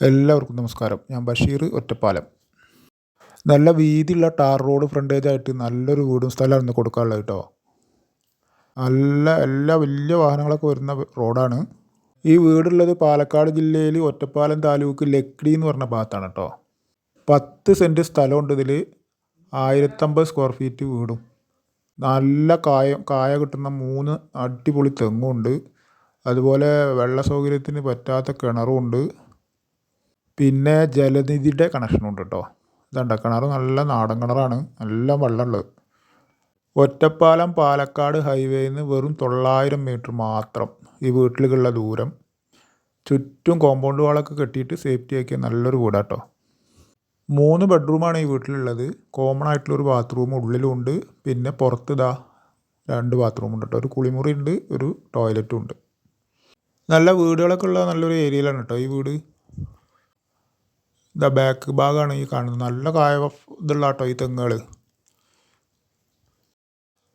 എല്ലാവർക്കും നമസ്കാരം. ഞാൻ ബഷീർ ഒറ്റപ്പാലം. നല്ല വീതിയുള്ള ടാർ റോഡ് ഫ്രണ്ടേജ് ആയിട്ട് നല്ലൊരു വീടും സ്ഥലമാണ് കൊടുക്കാനുള്ളത് കേട്ടോ. നല്ല എല്ലാ വലിയ വാഹനങ്ങളൊക്കെ വരുന്ന റോഡാണ്. ഈ വീടുള്ളത് പാലക്കാട് ജില്ലയിൽ ഒറ്റപ്പാലം താലൂക്ക് ലക്കിടി എന്ന് പറഞ്ഞ ഭാഗത്താണ് കേട്ടോ. പത്ത് സെന്റ് സ്ഥലമുണ്ട് ഇതിൽ ആയിരത്തമ്പത് സ്ക്വയർ ഫീറ്റ് വീടും. നല്ല കായ കായ കിട്ടുന്ന മൂന്ന് അടിപൊളി തെങ്ങുണ്ട് അതുപോലെ വെള്ള സൗകര്യത്തിന് പറ്റാത്ത കിണറുമുണ്ട് പിന്നെ ജലനിധിയുടെ കണക്ഷനുണ്ട് കേട്ടോ ഇതുണ്ട് കിണർ നല്ല നാടൻ കിണറാണ് നല്ല വെള്ളമുള്ളത്. ഒറ്റപ്പാലം പാലക്കാട് ഹൈവേയിൽ നിന്ന് വെറും തൊള്ളായിരം മീറ്റർ മാത്രം ഈ വീട്ടിലേക്കുള്ള ദൂരം. ചുറ്റും കോമ്പൗണ്ട് വാളൊക്കെ കെട്ടിയിട്ട് സേഫ്റ്റി ആക്കിയ നല്ലൊരു വീടാട്ടോ മൂന്ന് ബെഡ്റൂമാണ് ഈ വീട്ടിലുള്ളത്. കോമൺ ആയിട്ടുള്ളൊരു ബാത്റൂം ഉള്ളിലുണ്ട് പിന്നെ പുറത്ത് ഇതാ രണ്ട് ബാത്റൂം ഉണ്ട് കേട്ടോ ഒരു കുളിമുറി ഉണ്ട് ഒരു ടോയ്ലറ്റും ഉണ്ട്. നല്ല വീടുകളൊക്കെ ഉള്ള നല്ലൊരു ഏരിയയിലാണ് കേട്ടോ ഈ വീട്. ഇതാ ബാക്ക് ഭാഗമാണ് ഈ കാണുന്നത്. നല്ല കായ ഇതുള്ള കേട്ടോ ഈ തെങ്ങുകൾ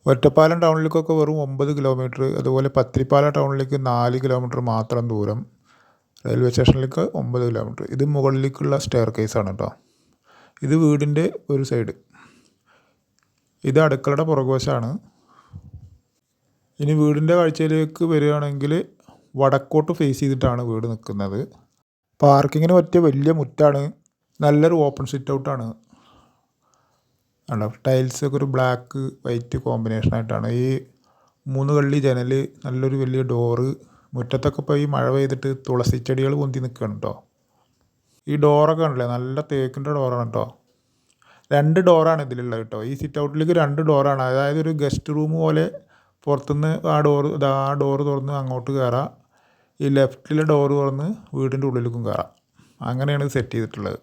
ഒറ്റപ്പാലം ടൗണിലേക്കൊക്കെ വെറും ഒമ്പത് കിലോമീറ്റർ അതുപോലെ പത്തിരിപ്പാല ടൗണിലേക്ക് നാല് കിലോമീറ്റർ മാത്രം ദൂരം. റെയിൽവേ സ്റ്റേഷനിലേക്ക് ഒമ്പത് കിലോമീറ്റർ ഇത് മുകളിലേക്കുള്ള സ്റ്റെയർ കേസാണ് കേട്ടോ ഇത് വീടിന്റെ ഒരു സൈഡ് ഇത് അടുക്കളയുടെ പുറകുവശമാണ് ഇനി വീടിന്റെ കാഴ്ചയിലേക്ക് വരികയാണെങ്കിൽ വടക്കോട്ട് ഫേസ് ചെയ്തിട്ടാണ് വീട് നിൽക്കുന്നത് പാർക്കിങ്ങിന് പറ്റിയ വലിയ മുറ്റാണ്. നല്ലൊരു ഓപ്പൺ സിറ്റ് ഔട്ടാണ് ടൈൽസ് ടൈൽസൊക്കെ ഒരു ബ്ലാക്ക് വൈറ്റ് കോമ്പിനേഷൻ ആയിട്ടാണ്. ഈ മൂന്ന് കള്ളി ജനൽ നല്ലൊരു വലിയ ഡോറ് മുറ്റത്തൊക്കെ ഇപ്പോൾ ഈ മഴ പെയ്തിട്ട് തുളസി ചെടികൾ പൊന്തി നിൽക്കുകയാണ് കേട്ടോ ഈ ഡോറൊക്കെ ഉണ്ടല്ലേ നല്ല തേക്കിന്റെ ഡോറാണ് കേട്ടോ രണ്ട് ഡോറാണ് ഇതിലുള്ളത് കേട്ടോ ഈ സിറ്റ് ഔട്ടിലേക്ക് രണ്ട് ഡോറാണ് അതായത് ഒരു ഗസ്റ്റ് റൂം പോലെ പുറത്തുനിന്ന് ആ ഡോറ് ആ ഡോറ് തുറന്ന് അങ്ങോട്ട് കയറാം ഈ ലെഫ്റ്റിലെ ഡോറ് തുറന്ന് വീടിന്റെ ഉള്ളിലേക്കും കയറാം അങ്ങനെയാണ് സെറ്റ് ചെയ്തിട്ടുള്ളത്.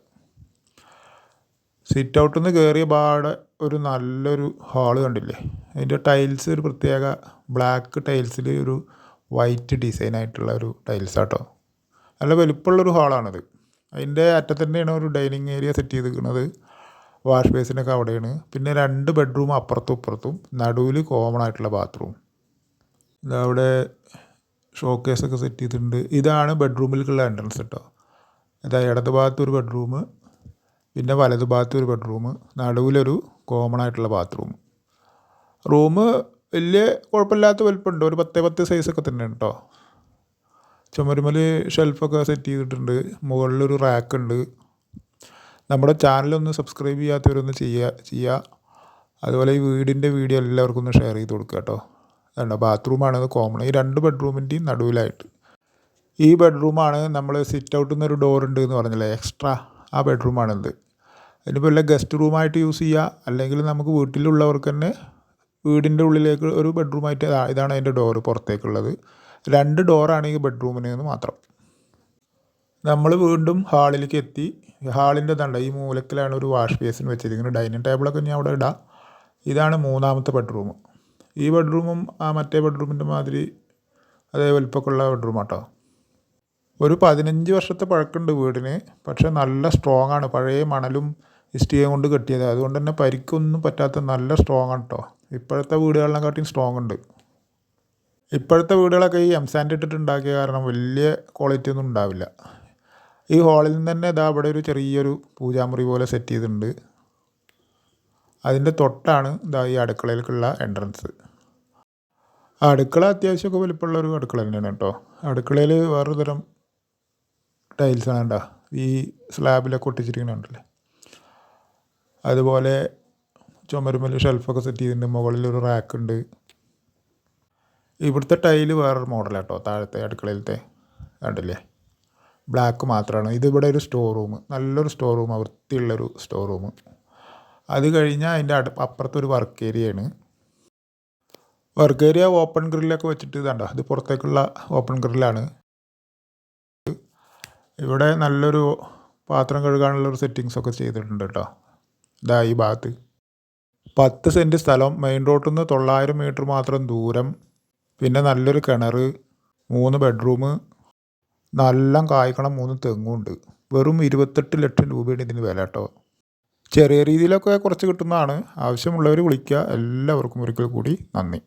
സിറ്റ് ഔട്ടിൽ നിന്ന് കയറിയ പാടെ ഒരു നല്ലൊരു ഹാൾ കണ്ടില്ലേ? അതിന്റെ ടൈൽസ് ഒരു പ്രത്യേക ബ്ലാക്ക് ടൈൽസിൽ ഒരു വൈറ്റ് ഡിസൈൻ ആയിട്ടുള്ള ഒരു ടൈൽസ് ആട്ടോ. നല്ല വലിപ്പമുള്ളൊരു ഹാളാണിത് അതിന്റെ അറ്റത്ത് തന്നെയാണ് ഒരു ഡൈനിങ് ഏരിയ സെറ്റ് ചെയ്തിരിക്കുന്നത്. വാഷ് ബേസിനൊക്കെ അവിടെയാണ്. പിന്നെ രണ്ട് ബെഡ്റൂം അപ്പുറത്തും ഇപ്പുറത്തും നടുവിൽ കോമൺ ആയിട്ടുള്ള ബാത്റൂം ഇതവിടെ ഷോക്കേസൊക്കെ സെറ്റ് ചെയ്തിട്ടുണ്ട്. ഇതാണ് ബെഡ്റൂമിലേക്കുള്ള എൻട്രൻസ് കേട്ടോ അതായത് ഇടത് ഭാഗത്ത് ഒരു ബെഡ്റൂം പിന്നെ വലത് ഭാഗത്ത് ഒരു ബെഡ്റൂം നടുവിലൊരു കോമൺ ആയിട്ടുള്ള ബാത്റൂം റൂം വലിയ കുഴപ്പമില്ലാത്ത വലിപ്പമുണ്ട്. ഒരു പത്തേ പത്ത് സൈസൊക്കെ തന്നെ കേട്ടോ ചുമരുമൽ ഷെൽഫൊക്കെ സെറ്റ് ചെയ്തിട്ടുണ്ട്. മുകളിലൊരു റാക്ക് ഉണ്ട്. നമ്മുടെ ചാനലൊന്ന് സബ്സ്ക്രൈബ് ചെയ്യാത്തവരൊന്ന് ചെയ്യുക ചെയ്യുക അതുപോലെ ഈ വീടിന്റെ വീഡിയോ എല്ലാവർക്കും ഒന്ന് ഷെയർ ചെയ്ത് കൊടുക്കുക കേട്ടോ വേണ്ട ബാത്റൂമാണ് കോമൺ ഈ രണ്ട് ബെഡ്റൂമിന്റെയും നടുവിലായിട്ട്. ഈ ബെഡ്റൂമാണ് നമ്മൾ സിറ്റ് ഔട്ടിൽ എന്നൊരു ഡോർ ഉണ്ട് എന്ന് പറഞ്ഞില്ലേ? എക്സ്ട്രാ ആ ബെഡ്റൂമാണിത് അതിനിപ്പോൾ വല്ല ഗസ്റ്റ് റൂമായിട്ട് യൂസ് ചെയ്യുക അല്ലെങ്കിൽ നമുക്ക് വീട്ടിലുള്ളവർക്ക് തന്നെ വീടിന്റെ ഉള്ളിലേക്ക് ഒരു ബെഡ്റൂമായിട്ട് ഇതാണ് അതിന്റെ ഡോറ് പുറത്തേക്കുള്ളത്. രണ്ട് ഡോറാണ് ഈ ബെഡ്റൂമിന് എന്ന് മാത്രം. നമ്മൾ വീണ്ടും ഹാളിലേക്ക് എത്തി. ഹാളിന്റെ തണ്ട ഈ മൂലക്കിലാണ് ഒരു വാഷ് ബേസിൻ വെച്ചിരിക്കുന്നത്. ഡൈനിങ് ടേബിളൊക്കെ ഞാൻ അവിടെ ഇടാം. ഇതാണ് മൂന്നാമത്തെ ബെഡ്റൂം ഈ ബെഡ്റൂമും ആ മറ്റേ ബെഡ്റൂമിന്റെ മാതിരി അതേ വലിപ്പമൊക്കെയുള്ള ബെഡ്റൂം ആട്ടോ. ഒരു പതിനഞ്ച് വർഷത്തെ പഴക്കമുണ്ട് വീടിന്. പക്ഷേ നല്ല സ്ട്രോങ് ആണ്. പഴയ മണലും ഇഷ്ടികയും കൊണ്ട് കെട്ടിയത്. അതുകൊണ്ട് തന്നെ പരിക്കൊന്നും പറ്റാത്ത നല്ല സ്ട്രോങ് ആണ് കേട്ടോ ഇപ്പോഴത്തെ വീടുകളിനെക്കാട്ടിയും സ്ട്രോങ് ഉണ്ട്. ഇപ്പോഴത്തെ വീടുകളൊക്കെ ഈ എം സാൻഡ് ഇട്ടിട്ട് ഉണ്ടാക്കിയ കാരണം വലിയ ക്വാളിറ്റി ഒന്നും ഉണ്ടാവില്ല. ഈ ഹാളിൽ നിന്ന് തന്നെ ഇതാ അവിടെ ഒരു ചെറിയൊരു പൂജാമുറി പോലെ സെറ്റ് ചെയ്തിട്ടുണ്ട്. അതിന്റെ തൊട്ടാണ് ഇതാ ഈ അടുക്കളയിലേക്കുള്ള എൻട്രൻസ് അടുക്കള അത്യാവശ്യമൊക്കെ വലിപ്പമുള്ള ഒരു അടുക്കള തന്നെയാണ് കേട്ടോ. അടുക്കളയിൽ വേറൊരു തരം ടൈൽസാണ് കണ്ട. ഈ സ്ലാബിലൊക്കെ ഒട്ടിച്ചിരിക്കുന്നുണ്ടല്ലേ അതുപോലെ ചുമരുമൽ ഷെൽഫൊക്കെ സെറ്റ് ചെയ്തിട്ടുണ്ട്. മുകളിലൊരു റാക്ക് ഉണ്ട്. ഇവിടുത്തെ ടൈൽ വേറൊരു മോഡലാട്ടോ താഴത്തെ അടുക്കളയിലത്തെ. കണ്ടില്ലേ? ബ്ലാക്ക് മാത്രമാണ് ഇതിവിടെ ഒരു സ്റ്റോർ റൂം നല്ലൊരു സ്റ്റോർ റൂം വൃത്തിയുള്ളൊരു സ്റ്റോർ റൂം അത് കഴിഞ്ഞാൽ അതിന്റെ അടു അപ്പുറത്തൊരു വർക്ക് ഏരിയയാണ് വർക്ക് ഏരിയ ഓപ്പൺ ഗ്രില്ലൊക്കെ വെച്ചിട്ട് ഇതാണ്ടോ? ഇത് പുറത്തേക്കുള്ള ഓപ്പൺ ഗ്രില്ലാണ് ഇവിടെ നല്ലൊരു പാത്രം കഴുകാനുള്ള ഒരു സെറ്റിങ്സ് ഒക്കെ ചെയ്തിട്ടുണ്ട് കേട്ടോ ഇതാ ഈ ഭാഗത്ത്. പത്ത് സെന്റ് സ്ഥലം. മെയിൻ റോഡിൽ നിന്ന് തൊള്ളായിരം മീറ്റർ മാത്രം ദൂരം. പിന്നെ നല്ലൊരു കിണർ മൂന്ന് ബെഡ്റൂം നല്ല കായ്ക്കണം മൂന്ന് തെങ്ങുണ്ട് വെറും ഇരുപത്തെട്ട് ലക്ഷം രൂപയാണ് ഇതിന് വില കേട്ടോ ചെറിയ രീതിയിലൊക്കെ കുറച്ച് കിട്ടുന്നതാണ്. ആവശ്യമുള്ളവർ വിളിക്കുക. എല്ലാവർക്കും ഒരിക്കൽ കൂടി നന്ദി.